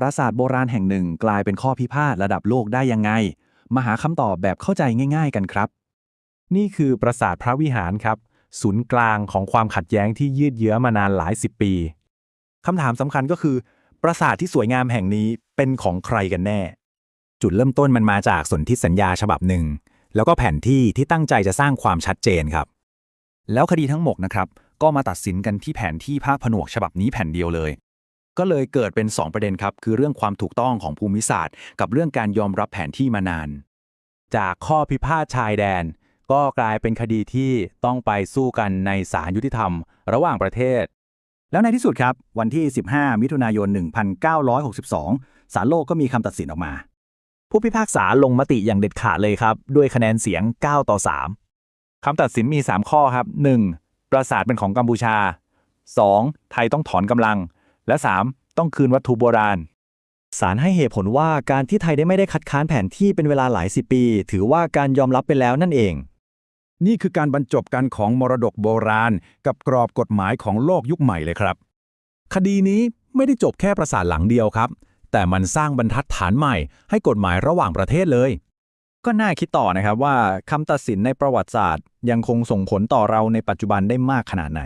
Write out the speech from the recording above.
ปราสาทโบราณแห่งหนึ่งกลายเป็นข้อพิพาทระดับโลกได้ยังไง มาหาคำตอบแบบเข้าใจง่าย ๆ กันครับ นี่คือปราสาทพระวิหารครับ ศูนย์กลางของความขัดแย้งที่ยืดเยื้อมานานหลายสิบปีคำถามสำคัญก็คือ ปราสาทที่สวยงามแห่งนี้เป็นของใครกันแน่ จุดเริ่มต้นมันมาจากสนธิสัญญาฉบับหนึ่ง แล้วก็แผนที่ที่ตั้งใจจะสร้างความชัดเจนครับ แล้วคดีทั้งหมดนะครับ ก็มาตัดสินกันที่แผนที่ภาคผนวกฉบับนี้แผ่นเดียวเลย ก็เลยเกิดเป็น 2 ประเด็นครับ คือเรื่องความถูกต้องของภูมิศาสตร์ กับเรื่องการยอมรับแผนที่มานาน จากข้อพิพาทชายแดน ก็กลายเป็นคดีที่ต้องไปสู้กันในศาลยุติธรรม ระหว่างประเทศ แล้วในที่สุดครับ วันที่ 15 มิถุนายน 1962 ศาลโลกก็มีคำตัดสินออกมา ผู้พิพากษาลงมติอย่างเด็ดขาดเลยครับ ด้วยคะแนนเสียง 9 ต่อ 3คำตัดสินมี 3 ข้อครับ 1. ปราสาทเป็นของกัมพูชา 2. ไทยต้องถอนกำลัง และ 3. ต้องคืนวัตถุโบราณศาลให้เหตุผลว่าการที่ไทยได้ไม่ได้คัดค้านแผนที่เป็นเวลาหลายสิบปี ถือว่าการยอมรับไปแล้วนั่นเอง นี่คือการบรรจบกันของมรดกโบราณ กับกรอบกฎหมายของโลกยุคใหม่เลยครับ คดีนี้ไม่ได้จบแค่ประสาทหลังเดียวครับ แต่มันสร้างบรรทัดฐานใหม่ ให้กฎหมายระหว่างประเทศเลย ก็น่าคิดต่อนะครับว่าคำตัดสินในประวัติศาสตร์ ยังคงส่งผลต่อเราในปัจจุบันได้มากขนาดไหน